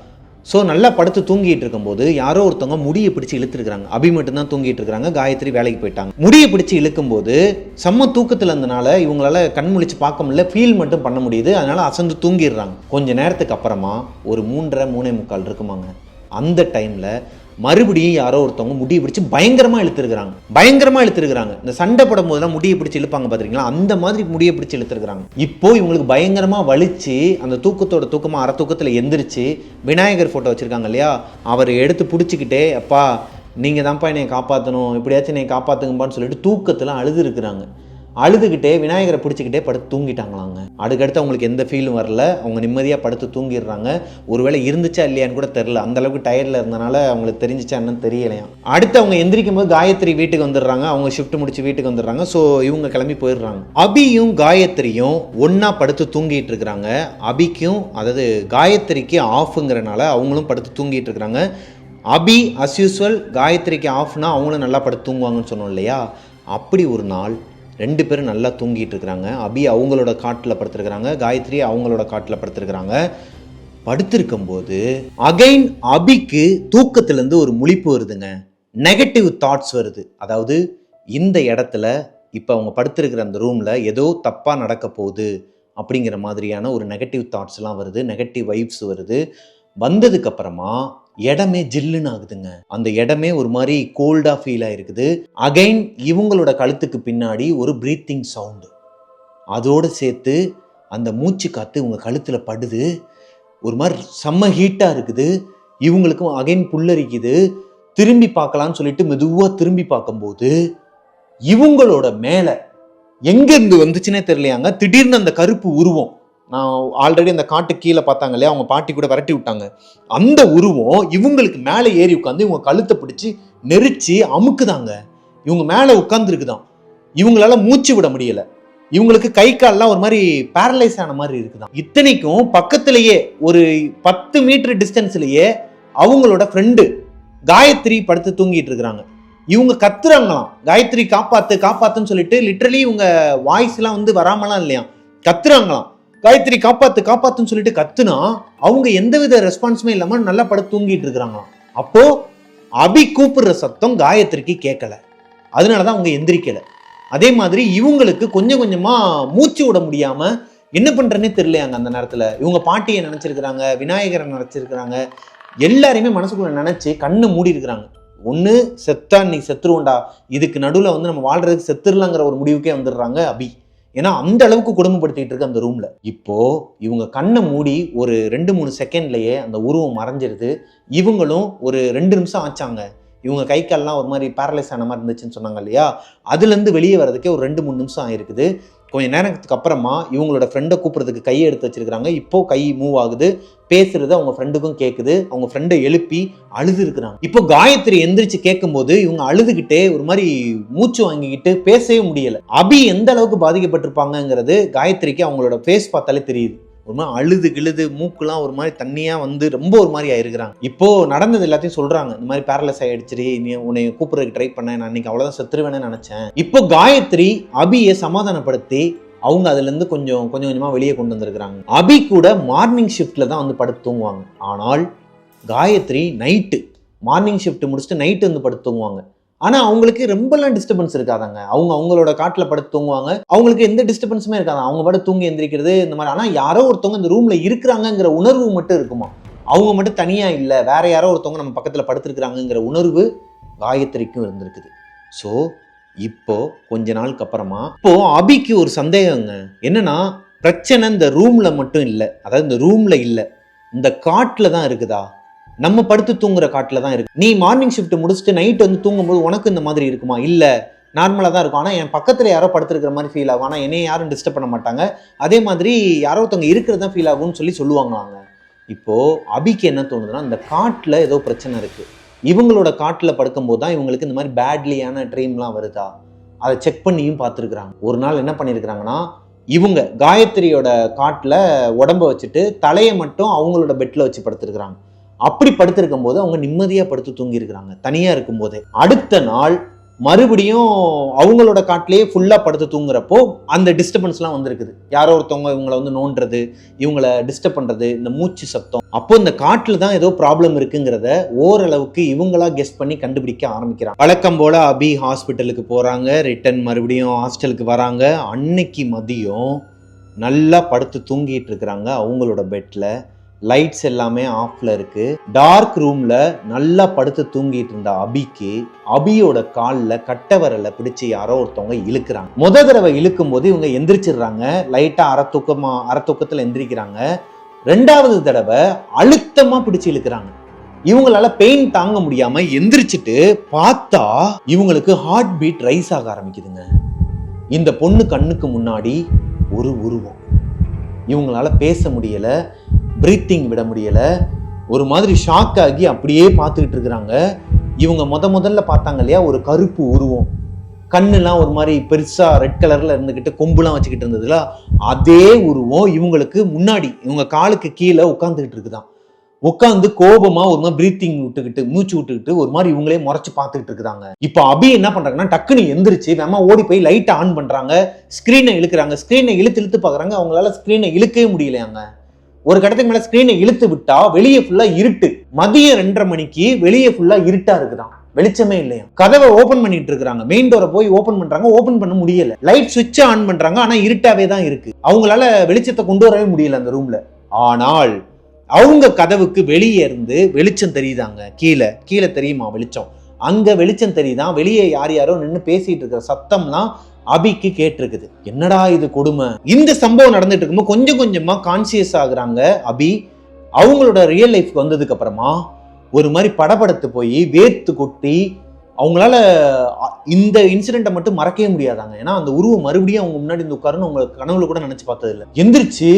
ஸோ நல்லா படுத்து தூங்கிட்டு இருக்கும்போது யாரோ ஒருத்தவங்க முடியை பிடிச்சி இழுத்துருக்காங்க அபி மட்டும்தான் தூங்கிட்டு இருக்காங்க. காயத்ரி வேலைக்கு போயிட்டாங்க. முடியை பிடிச்சி இழுக்கும்போது செம்ம தூக்கத்தில் இருந்தனால இவங்களால கண் முழிச்சு பார்க்க முடியல. ஃபீல் மட்டும் பண்ண முடியுது. அதனால அசந்து தூங்கிடுறாங்க. கொஞ்ச நேரத்துக்கு அப்புறமா ஒரு மூன்றரை மூணே முக்கால் இருக்குமாங்க. அந்த டைமில் மறுபடியும் யாரோ ஒருத்தவங்க முடியை பிடிச்சி பயங்கரமாக இழுத்துருக்குறாங்க. பயங்கரமாக இழுத்துருக்குறாங்க. இந்த சண்டை போடும் போதெல்லாம் முடியை பிடிச்சி இழுப்பாங்க பார்த்துருக்கீங்களா அந்த மாதிரி முடியை பிடிச்சி இழுத்துருக்குறாங்க. இப்போ இவங்களுக்கு பயங்கரமாக வலிச்சு அந்த தூக்கத்தோட தூக்கமாக அரை தூக்கத்தில் எந்திரிச்சு விநாயகர் ஃபோட்டோ வச்சுருக்காங்க இல்லையா? அவர் எடுத்து பிடிச்சிக்கிட்டே அப்பா நீங்கள் தான்ப்பா என்னை காப்பாற்றணும் எப்படியாச்சும் என்னை காப்பாற்றுங்கப்பான்னு சொல்லிட்டு தூக்கத்தில் அழுது இருக்கிறாங்க. அழுதுகிட்டே விநாயகரை பிடிச்சிக்கிட்டே படுத்து தூங்கிட்டாங்களாங்க. அதுக்கடுத்து அவங்களுக்கு எந்த ஃபீலும் வரல. அவங்க நிம்மதியாக படுத்து தூங்கிடுறாங்க. ஒருவேளை இருந்துச்சா இல்லையான்னு கூட தெரில அந்தளவுக்கு டயர்டில் இருந்தனால அவங்களுக்கு தெரிஞ்சிச்சா என்னன்னு தெரியலையா அடுத்து அவங்க எந்திரிக்கும் போது காயத்ரி வீட்டுக்கு வந்துடுறாங்க. அவங்க ஷிஃப்ட் முடிச்சு வீட்டுக்கு வந்துடுறாங்க. ஸோ இவங்க கிளம்பி போயிடுறாங்க. அபியும் காயத்ரியும் ஒன்றா படுத்து தூங்கிட்டு இருக்கிறாங்க. அபிக்கும் அதாவது காயத்ரிக்கு ஆஃபுங்கிறனால அவங்களும் படுத்து தூங்கிட்டு இருக்கிறாங்க. அபி அஸ் யூஸ்வல் காயத்ரிக்கு ஆஃப்னா அவங்களும் நல்லா படுத்து தூங்குவாங்கன்னு சொன்னோம் இல்லையா? அப்படி ஒரு நாள் ரெண்டு பேரும் நல்லா தூங்கிட்டு இருக்கிறாங்க அபி அவங்களோட காட்டில் படுத்திருக்கிறாங்க. காயத்ரி அவங்களோட காட்டில் படுத்திருக்கிறாங்க. படுத்திருக்கும்போது அகைன் அபிக்கு தூக்கத்திலேருந்து ஒரு முழிப்பு வருதுங்க. நெகட்டிவ் தாட்ஸ் வருது. அதாவது இந்த இடத்துல இப்போ அவங்க படுத்திருக்கிற அந்த ரூமில் ஏதோ தப்பாக நடக்க போகுது அப்படிங்கிற மாதிரியான ஒரு நெகட்டிவ் தாட்ஸ்லாம் வருது. நெகட்டிவ் வைப்ஸ் வருது. வந்ததுக்கப்புறமா இடமே ஜில்லுன்னு ஆகுதுங்க. அந்த இடமே ஒரு மாதிரி கோல்டாக ஃபீல் ஆயிருக்குது. அகைன் இவங்களோட கழுத்துக்கு பின்னாடி ஒரு ப்ரீத்திங் சவுண்டு அதோடு சேர்த்து அந்த மூச்சு காற்று இவங்க கழுத்தில் படுது. ஒரு மாதிரி செம்ம ஹீட்டாக இருக்குது. இவங்களுக்கும் அகைன் புல்லரிக்குது திரும்பி பார்க்கலான்னு சொல்லிட்டு மெதுவாக திரும்பி பார்க்கும்போது இவங்களோட மேலே எங்கேருந்து வந்துச்சுன்னே தெரியலையாங்க. திடீர்னு அந்த கருப்பு உருவம். நான் ஆல்ரெடி அந்த காட்டு கீழே பார்த்தாங்க இல்லையா? அவங்க பாட்டி கூட விரட்டி விட்டாங்க. அந்த உருவம் இவங்களுக்கு மேலே ஏறி உட்காந்து இவங்க கழுத்தை பிடிச்சி நெரிச்சு அமுக்குதாங்க. இவங்க மேலே உட்காந்துருக்குதான் இவங்களால மூச்சு விட முடியல. இவங்களுக்கு கை கால்லாம் ஒரு மாதிரி பேரலைஸ் ஆன மாதிரி இருக்குதான். இத்தனைக்கும் பக்கத்திலேயே ஒரு பத்து மீட்டர் டிஸ்டன்ஸ்லேயே அவங்களோட ஃப்ரெண்டு காயத்ரி படுத்து தூங்கிட்டு இருக்கிறாங்க. இவங்க கத்துறாங்களாம். காயத்ரி காப்பாத்து காப்பாத்துன்னு சொல்லிட்டு லிட்ரலி இவங்க வாய்ஸ்லாம் வந்து வராமலாம் இல்லையா கத்துறாங்களாம். காயத்ரி காப்பாத்து காப்பாத்துன்னு சொல்லிட்டு கத்துனா அவங்க எந்தவித ரெஸ்பான்ஸுமே இல்லாம நல்லா படுத்து தூங்கிட்டு இருக்கிறாங்களாம் அப்போ அபி கூப்பிடுற சத்தம் காயத்ரிக்கு கேட்கல அதனாலதான் அவங்க எந்திரிக்கல. அதே மாதிரி இவங்களுக்கு கொஞ்சம் கொஞ்சமா மூச்சு விட முடியாம என்ன பண்றேன்னே தெரியலையாங்க அந்த நேரத்துல. இவங்க பாட்டியை நினைச்சிருக்கிறாங்க விநாயகரை நினைச்சிருக்கிறாங்க. எல்லாரையுமே மனசுக்குள்ள நினைச்சு கண்ணு மூடி இருக்கிறாங்க. ஒன்று செத்தா நீ செத்துருவோண்டா இதுக்கு நடுவில் வந்து நம்ம வாழ்றதுக்கு செத்துடலாங்கிற ஒரு முடிவுக்கே வந்துடுறாங்க அபி. ஏன்னா அந்த அளவுக்கு கொடுமைப்படுத்திட்டு இருக்கு அந்த ரூம்ல இப்போ இவங்க கண்ணை மூடி ஒரு ரெண்டு மூணு செகண்ட்லயே அந்த உருவம் மறைஞ்சிருது. இவங்களும் ஒரு ரெண்டு நிமிஷம் ஆச்சாங்க. இவங்க கை கால்லாம் ஒரு மாதிரி பேரலைஸ் ஆன மாதிரி இருந்துச்சுன்னு சொன்னாங்க இல்லையா? அதுலேருந்து வெளியே வர்றதுக்கே ஒரு ரெண்டு மூணு நிமிஷம் ஆயிருக்குது. கொஞ்ச நேரத்துக்கு அப்புறமா இவங்களோட ஃப்ரெண்டை கூப்பிட்றதுக்கு கையை எடுத்து வச்சிருக்கிறாங்க. இப்போ கை மூவ் ஆகுது. பேசுறது அவங்க ஃப்ரெண்டுக்கும் கேட்குது அவங்க ஃப்ரெண்டை எழுப்பி அழுது இருக்கிறாங்க. இப்போ காயத்ரி எந்திரிச்சு கேட்கும்போது இவங்க அழுதுகிட்டே ஒரு மாதிரி மூச்சு வாங்கிக்கிட்டு பேசவே முடியல. அபி எந்த அளவுக்கு பாதிக்கப்பட்டிருப்பாங்கங்கிறது காயத்ரிக்கு அவங்களோட ஃபேஸ் பார்த்தாலே தெரியுது. ஒரு மாதிரி அழுது கிழுது மூக்குலாம் ஒரு மாதிரி தண்ணியாக வந்து ரொம்ப ஒரு மாதிரி ஆயிருக்கிறாங்க. இப்போ நடந்தது எல்லாத்தையும் சொல்றாங்க. இந்த மாதிரி பேரலைஸ் ஆயிடுச்சு நீ உன்னை கூப்பிடுறதுக்கு ட்ரை பண்ணேன் நான் இன்னைக்கு அவ்வளோதான் செத்துருவேன்னு நினைச்சேன். இப்போ காயத்ரி அபியை சமாதானப்படுத்தி அவங்க அதுல இருந்து கொஞ்சம் கொஞ்சம் கொஞ்சமா வெளியே கொண்டு வந்திருக்கிறாங்க. அபி கூட மார்னிங் ஷிஃப்ட்ல தான் வந்து படுத்து தூங்குவாங்க. ஆனால் காயத்ரி நைட்டு மார்னிங் ஷிஃப்ட் முடிச்சுட்டு நைட்டு வந்து படுத்து தூங்குவாங்க. ஆனால் அவங்களுக்கு ரொம்பலாம் டிஸ்டர்பன்ஸ் இருக்காதாங்க. அவங்க அவங்களோட காட்டில் படுத்து தூங்குவாங்க. அவங்களுக்கு எந்த டிஸ்டர்பன்ஸுமே இருக்காது. அவங்க படுத்து தூங்கி எந்திரிக்கிறது இந்த மாதிரி. ஆனால் யாரோ ஒருத்தவங்க இந்த ரூமில் இருக்கிறாங்கங்கிற உணர்வு மட்டும் இருக்குமா? அவங்க மட்டும் தனியாக இல்லை. வேற யாரோ ஒருத்தவங்க நம்ம பக்கத்தில் படுத்துருக்குறாங்கங்கிற உணர்வு காயத்ரிக்கும் இருந்திருக்குது. ஸோ இப்போ கொஞ்ச நாளுக்கு அப்புறமா இப்போ அபிக்கு ஒரு சந்தேகங்க. என்னன்னா பிரச்சனை இந்த ரூம்ல மட்டும் இல்லை. அதாவது இந்த ரூம்ல இல்லை. இந்த காட்டில் தான் இருக்குதா? நம்ம படுத்து தூங்குற காட்டில் தான் இருக்கு. நீ மார்னிங் ஷிஃப்ட் முடிச்சுட்டு நைட் வந்து தூங்கும்போது உனக்கு இந்த மாதிரி இருக்குமா? இல்லை நார்மலாக தான் இருக்கும். ஆனால் என் பக்கத்தில் யாரோ படுத்துருக்கிற மாதிரி ஃபீல் ஆகும். ஆனால் என்னை யாரும் டிஸ்டர்ப் பண்ண மாட்டாங்க. அதே மாதிரி யாரோ ஒருத்தவங்க இருக்கிறது தான் ஃபீல் ஆகும்னு சொல்லி சொல்லுவாங்களாங்க இப்போது அபிக்கு என்ன தோணுதுன்னா இந்த காட்டில் ஏதோ பிரச்சனை இருக்குது இவங்களோட காட்டில் படுக்கும்போது தான் இவங்களுக்கு இந்த மாதிரி பேட்லியான ட்ரீம்லாம் வருதா? அதை செக் பண்ணியும் பார்த்துருக்குறாங்க. ஒரு நாள் என்ன பண்ணியிருக்கிறாங்கன்னா இவங்க காயத்ரியோட காட்டில் உடம்ப வச்சுட்டு தலையை மட்டும் அவங்களோட பெட்டில் வச்சு படுத்துருக்குறாங்க. அப்படி படுத்திருக்கும் போது அவங்க நிம்மதியாக படுத்து தூங்கியிருக்கிறாங்க. தனியாக இருக்கும்போதே. அடுத்த நாள் மறுபடியும் அவங்களோட காட்டிலேயே ஃபுல்லாக படுத்து தூங்குறப்போ அந்த டிஸ்டர்பன்ஸ்லாம் வந்திருக்குது. யாரோ ஒருத்தவங்க இவங்களை வந்து நோண்டுறது இவங்கள டிஸ்டர்ப் பண்ணுறது இந்த மூச்சு சத்தம். அப்போ இந்த காட்டில் தான் ஏதோ ப்ராப்ளம் இருக்குங்கிறத ஓரளவுக்கு இவங்களா கெஸ் பண்ணி கண்டுபிடிக்க ஆரம்பிக்கிறாங்க. வழக்கம் போல் அபி ஹாஸ்பிட்டலுக்கு போகிறாங்க ரிட்டன் மறுபடியும் ஹாஸ்டலுக்கு வராங்க. அன்னைக்கு மதியம் நல்லா படுத்து தூங்கிட்டு இருக்கிறாங்க அவங்களோட பெட்டில் லைட்ஸ் எல்லாமே ஆஃப்ல இருக்கு. டார்க் ரூம்ல நல்லா படுத்து தூங்கிட்டு இருந்த அபிக்கு அபியோட காலில் கட்டவரல விரலை பிடிச்சு யாரோ ஒருத்தவங்க இழுக்கிறாங்க. முத தடவை இழுக்கும் போது இவங்க எந்திரிச்சிடுறாங்க. லைட்டா அறத்தூக்கமா அறத்தூக்கத்தில் எந்திரிக்கிறாங்க. ரெண்டாவது தடவை அழுத்தமா பிடிச்சு இழுக்கிறாங்க. இவங்களால பெயின் தாங்க முடியாம எந்திரிச்சிட்டு பார்த்தா இவங்களுக்கு ஹார்ட் பீட் ரைஸ் ஆக ஆரம்பிக்குதுங்க. இந்த பொண்ணு கண்ணுக்கு முன்னாடி ஒரு உருவம். இவங்களால பேச முடியல. ப்ரீத்திங் விட முடியலை. ஒரு மாதிரி ஷாக் ஆகி அப்படியே பார்த்துக்கிட்டு இருக்கிறாங்க. இவங்க முத முதல்ல பார்த்தாங்க இல்லையா? ஒரு கருப்பு உருவம். கண்ணுலாம் ஒரு மாதிரி பெருசாக ரெட் கலரில் இருந்துக்கிட்டு கொம்புலாம் வச்சுக்கிட்டு இருந்ததுல. அதே உருவம் இவங்களுக்கு முன்னாடி இவங்க காலுக்கு கீழே உட்காந்துக்கிட்டு இருக்குதான் உட்காந்து கோபமாக ஒரு மாதிரி ப்ரீத்திங் விட்டுக்கிட்டு மூச்சு விட்டுக்கிட்டு ஒரு மாதிரி இவங்களே முறைச்சு பார்த்துக்கிட்டு இருக்கிறாங்க. இப்போ அபி என்ன பண்ணுறாங்கன்னா டக்குன்னு எந்திரிச்சு நம்ம ஓடி போய் லைட்டை ஆன் பண்ணுறாங்க ஸ்க்ரீனை இழுக்கிறாங்க. ஸ்க்ரீனை இழுத்து இழுத்து பார்க்குறாங்க. அவங்களால ஸ்க்ரீனை இழுக்கவே முடியலையாங்க. ஒரு கடத்துக்கு மேல ஸ்க்ரீனை இழுத்து விட்டா வெளியே ஃபுல்லா இருட்டு. மதியம் ரெண்டரை மணிக்கு வெளியே ஃபுல்லா இருட்டா இருக்குதான். வெளிச்சமே இல்லையா கதவை ஓபன் பண்ணிட்டு இருக்காங்க மெயின் டோரை போய் ஓபன் பண்றாங்க. ஓபன் பண்ண முடியல. லைட் சுவிட்ச் ஆன் பண்றாங்க. ஆனா இருட்டாவே தான் இருக்கு. அவங்களால வெளிச்சத்தை கொண்டு வரவே முடியல அந்த ரூம்ல ஆனால் அவங்க கதவுக்கு வெளியே இருந்து வெளிச்சம் தெரியுதாங்க? கீழே. கீழே தெரியுமா வெளிச்சம்? அங்க வெளிச்சம் தெரியுதான் வெளியே யார் யாரோ நின்று பேசிட்டு இருக்கிற சத்தம்லாம் அபிக்கு கேட்டிருக்குது. என்னடா இது கொடுமை? இந்த சம்பவம் நடந்துட்டு இருக்கும்போது கொஞ்சம் கொஞ்சமாக கான்சியஸ் ஆகுறாங்க அபி. அவங்களோட ரியல் லைஃப்க்கு வந்ததுக்கு அப்புறமா ஒரு மாதிரி படபடத்து போய் வேர்த்து கொட்டி அவங்களால இந்த இன்சிடென்ட்டை மட்டும் மறக்கவே முடியாதாங்க. ஏன்னா அந்த உருவம் மறுபடியும் அவங்க முன்னாடி இந்த உட்காருன்னு அவங்க கனவுல கூட நினைச்சு பார்த்தது இல்லை எந்திரிச்சு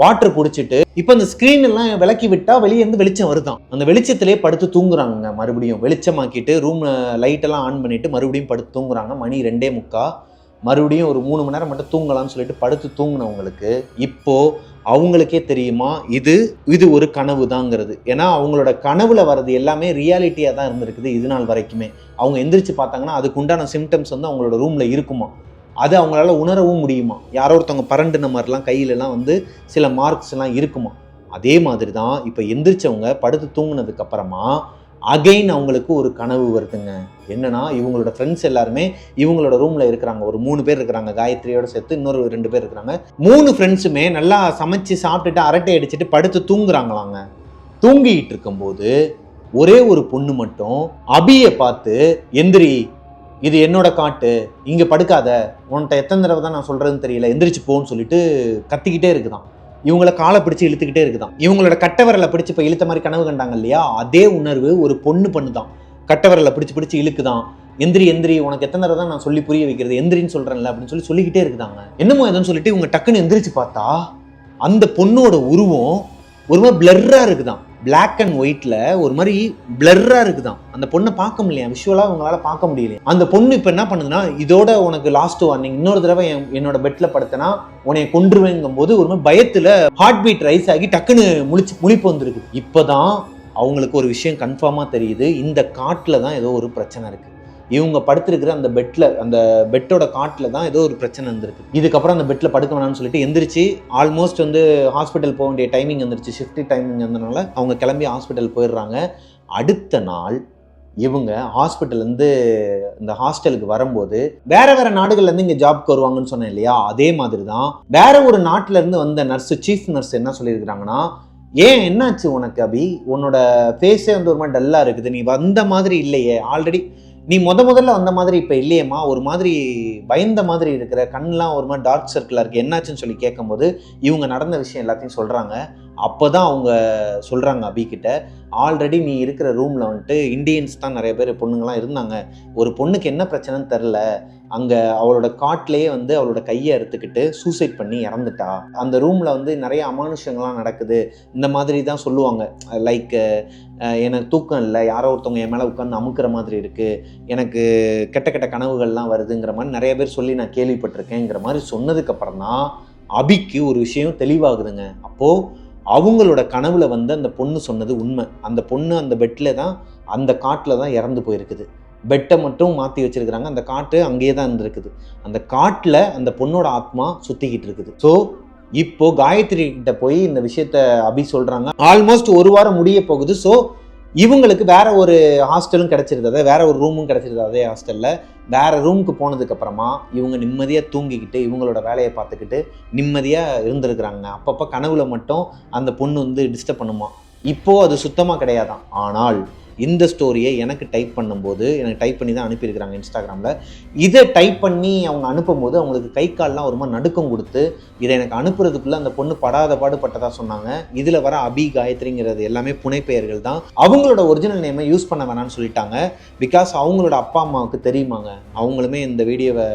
வாட்டர் குடிச்சிட்டு இப்போ அந்த ஸ்க்ரீன் எல்லாம் விலக்கி விட்டா வெளியே இருந்து வெளிச்சம் வருதாம் அந்த வெளிச்சத்திலே படுத்து தூங்குறாங்க மறுபடியும். வெளிச்சமாக்கிட்டு ரூம்ல லைட் எல்லாம் ஆன் பண்ணிட்டு மறுபடியும் படுத்து தூங்குறாங்க. மணி ரெண்டே முக்கா. மறுபடியும் ஒரு மூணு மணி நேரம் மட்டும் தூங்கலாம்னு சொல்லிட்டு படுத்து தூங்கினவங்களுக்கு இப்போது அவங்களுக்கே தெரியுமா? இது இது ஒரு கனவு தாங்கிறது ஏன்னா அவங்களோட கனவுல வர்றது எல்லாமே ரியாலிட்டியாக தான் இருந்திருக்குது இது நாள் வரைக்குமே. அவங்க எந்திரிச்சு பார்த்தாங்கன்னா அதுக்கு உண்டான சிம்டம்ஸ் வந்து அவங்களோட ரூமில் இருக்குமா? அது அவங்களால உணரவும் முடியுமா? யாரோ ஒருத்தவங்க பரண்டுன மாதிரிலாம் கையிலலாம் வந்து சில மார்க்ஸ் எல்லாம் இருக்குமா? அதே மாதிரி தான் இப்போ எந்திரிச்சவங்க படுத்து தூங்கினதுக்கப்புறமா அகைன் அவங்களுக்கு ஒரு கனவு வருதுங்க. என்னன்னா இவங்களோட ஃப்ரெண்ட்ஸ் எல்லாருமே இவங்களோட ரூம்ல இருக்கிறாங்க. ஒரு மூணு பேர் இருக்கிறாங்க. காயத்ரியோட சேர்த்து இன்னொரு ரெண்டு பேர் இருக்கிறாங்க. மூணு ஃப்ரெண்ட்ஸுமே நல்லா சமைச்சு சாப்பிட்டுட்டு அரட்டை அடிச்சுட்டு படுத்து தூங்குறாங்களாங்க. தூங்கிட்டு இருக்கும்போது ஒரே ஒரு பொண்ணு மட்டும் அபியை பார்த்து எந்திரி இது என்னோட காட்டு. இங்கே படுக்காத. உன்கிட்ட எத்தனை தடவை தான் நான் சொல்கிறதுன்னு தெரியல. எந்திரிச்சு போன்னு சொல்லிட்டு கத்திக்கிட்டே இருக்குதான். இவங்கள காலை பிடிச்சி இழுத்துக்கிட்டே இருக்குதான். இவங்களோட கட்டவரலை பிடிச்சி இப்போ இழுத்த மாதிரி கனவு கண்டாங்க இல்லையா? அதே உணர்வு ஒரு பொண்ணு பண்ணுதான். கட்டவரலை பிடிச்சி பிடிச்சி இழுக்குதான். எந்திரி எந்திரி உனக்கு எத்தனை தடவை தான் நான் சொல்லி புரிய வைக்கிறது? எந்திரின்னு சொல்கிறேன்ல அப்படின்னு சொல்லி சொல்லிக்கிட்டே இருக்குதாங்க. என்னமோ எதுன்னு சொல்லிட்டு இவங்க டக்குன்னு எந்திரிச்சு பார்த்தா அந்த பொண்ணோட உருவம் ஒரு மாதிரி பிளர்ரா இருக்குதான். பிளாக் அண்ட் ஒயிட்ல ஒரு மாதிரி பிளர்ரா இருக்குதான். அந்த பொண்ணை பார்க்க முடியல விஷுவலா உங்களால பார்க்க முடியல அந்த பொண்ணு இப்ப என்ன பண்ணுதுன்னா இதோட உனக்கு லாஸ்ட் வார்னிங் இன்னொரு தடவை என் என்னோட பெட்ல படுத்தனா உனைய கொன்றுவேங்கும் போது ஒரு மாதிரி பயத்துல ஹார்ட் பீட் ரைஸ் ஆகி டக்குன்னு முழிச்சு முழிப்பு வந்திருக்கு. இப்பதான் அவங்களுக்கு ஒரு விஷயம் கன்ஃபார்மா தெரியுது. இந்த காட்டுல தான் ஏதோ ஒரு பிரச்சனை இருக்கு. இவங்க படுத்திருக்கிற அந்த பெட்டில் அந்த பெட்டோட காட்டில் தான் ஏதோ ஒரு பிரச்சனை இருந்திருக்கு. இதுக்கப்புறம் அந்த பெட்டில் படுக்க வேணாம்னு சொல்லிட்டு எந்திரிச்சு ஆல்மோஸ்ட் வந்து ஹாஸ்பிட்டல் போக வேண்டிய டைமிங் வந்துருச்சு. ஷிஃப்ட் டைமிங் வந்தனால அவங்க கிளம்பி ஹாஸ்பிட்டல் போயிடுறாங்க. அடுத்த நாள் இவங்க ஹாஸ்பிட்டல்லேருந்து இந்த ஹாஸ்டலுக்கு வரும்போது வேற வேற நாடுகள்லேருந்து இங்கே ஜாப்க்கு வருவாங்கன்னு சொன்னேன் இல்லையா? அதே மாதிரி தான் வேற ஒரு நாட்டிலேருந்து வந்த நர்ஸு சீஃப் நர்ஸ் என்ன சொல்லியிருக்கிறாங்கன்னா ஏன் என்னாச்சு உனக்கு அபி? உன்னோட ஃபேஸே வந்து ஒரு மாதிரி டல்லாக இருக்குது. நீ வந்த மாதிரி இல்லையே. ஆல்ரெடி நீ முத முதல்ல வந்த மாதிரி இப்போ இல்லையேம்மா. ஒரு மாதிரி பயந்த மாதிரி இருக்கிற கண்ணெலாம் ஒரு மாதிரி டார்க் சர்க்கிளாக இருக்குது என்னாச்சுன்னு சொல்லி கேட்கும்போது இவங்க நடந்த விஷயம் எல்லாத்தையும் சொல்கிறாங்க அப்போ தான் அவங்க சொல்கிறாங்க அபிக்கிட்ட ஆல்ரெடி நீ இருக்கிற ரூமில் வந்துட்டு இந்தியன்ஸ் தான் நிறைய பேர் பொண்ணுங்களாம் இருந்தாங்க. ஒரு பொண்ணுக்கு என்ன பிரச்சனைன்னு தெரில அங்கே அவளோட காட்டிலேயே வந்து அவளோட கையை அறுத்துக்கிட்டு சூசைட் பண்ணி இறந்துட்டா. அந்த ரூமில் வந்து நிறைய அமானுஷங்கள்லாம் நடக்குது. இந்த மாதிரி தான் சொல்லுவாங்க. லைக் எனக்கு தூக்கம் இல்லை. யாரோ ஒருத்தவங்க என் மேலே உட்காந்து அமுக்கிற மாதிரி இருக்குது எனக்கு கெட்ட கெட்ட கனவுகள்லாம் வருதுங்கிற மாதிரி நிறைய பேர் சொல்லி நான் கேள்விப்பட்டிருக்கேங்கிற மாதிரி சொன்னதுக்கப்புறம் தான் அபிக்கு ஒரு விஷயம் தெளிவாகுதுங்க. அப்போது அவங்களோட கனவுல வந்து அந்த பொண்ணு சொன்னது உண்மை. அந்த பொண்ணு அந்த பெட்டில் தான் அந்த காட்டில் தான் இறந்து போயிருக்குது. பெட்டை மட்டும் மாற்றி வச்சிருக்கிறாங்க. அந்த காட்டு அங்கேயே தான் இருந்திருக்குது. அந்த காட்டில் அந்த பொண்ணோட ஆத்மா சுற்றிக்கிட்டு இருக்குது. ஸோ இப்போ காயத்ரி கிட்ட போய் இந்த விஷயத்த அபி சொல்கிறாங்க ஆல்மோஸ்ட் ஒரு வாரம் முடிய போகுது. ஸோ இவங்களுக்கு வேற ஒரு ஹாஸ்டலும் கிடச்சிருந்தது வேற ஒரு ரூமும் கிடைச்சிருது அதே ஹாஸ்டலில். வேற ரூமுக்கு போனதுக்கப்புறமா இவங்க நிம்மதியாக தூங்கிக்கிட்டு இவங்களோட வேலையை பார்த்துக்கிட்டு நிம்மதியாக இருந்திருக்கிறாங்க. அப்பப்போ கனவுல மட்டும் அந்த பொண்ணு வந்து டிஸ்டர்ப் பண்ணுமா? இப்போது அது சுத்தமாக கிடையாதான். ஆனால் இந்த ஸ்டோரியை எனக்கு டைப் பண்ணும்போது எனக்கு டைப் பண்ணி தான் அனுப்பியிருக்கிறாங்க இன்ஸ்டாகிராமில் இதை டைப் பண்ணி அவங்க அனுப்பும்போது அவங்களுக்கு கை கால்லாம் ஒரு மாதிரி நடுக்கம் கொடுத்து இதை எனக்கு அனுப்புறதுக்குள்ளே அந்த பொண்ணு படாத பாடுபட்டதாக சொன்னாங்க. இதில் வர அபி காயத்ரிங்கிறது எல்லாமே புனைப்பெயர்கள் தான். அவங்களோட ஒரிஜினல் நேமை யூஸ் பண்ண வேணாம்னு சொல்லிட்டாங்க. பிகாஸ் அவங்களோட அப்பா அம்மாவுக்கு தெரியுமாங்க. அவங்களுமே இந்த வீடியோவை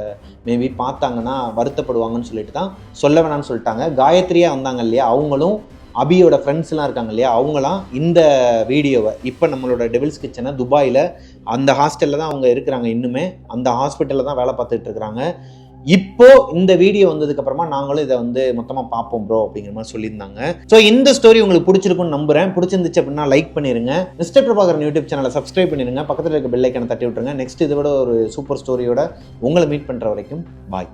மேபி பார்த்தாங்கன்னா வருத்தப்படுவாங்கன்னு சொல்லிட்டு தான் சொல்ல வேணாம்னு சொல்லிட்டாங்க. காயத்ரியாக வந்தாங்க இல்லையா? அவங்களும் அபியோட ஃப்ரெண்ட்ஸ்லாம் இருக்காங்க இல்லையா அவங்களாம் இந்த வீடியோவை இப்போ நம்மளோட டெவில்ஸ் கிச்சனை துபாயில் அந்த ஹாஸ்டலில் தான் அவங்க இருக்கிறாங்க இன்னுமே அந்த ஹாஸ்பிட்டலில் தான் வேலை பார்த்துட்டு இருக்கிறாங்க. இப்போ இந்த வீடியோ வந்ததுக்கப்புறமா நாங்களும் இதை வந்து மொத்தமாக பார்ப்போம் ப்ரோ அப்படிங்கிற மாதிரி சொல்லியிருந்தாங்க. ஸோ இந்த ஸ்டோரி உங்களுக்கு பிடிச்சிருக்கும்னு நம்புறேன். பிடிச்சிருந்துச்சு அப்படின்னா லைக் பண்ணிருங்க. மிஸ்டர் பிரபாகரன் யூடியூப் சேனலை சப்ஸ்கிரைப் பண்ணிருங்க. பக்கத்தில் இருக்க பெல் தட்டி விட்டுருங்க. நெக்ஸ்ட் இதோட ஒரு சூப்பர் ஸ்டோரியோட உங்களை மீட் பண்ணுற வரைக்கும் பாய்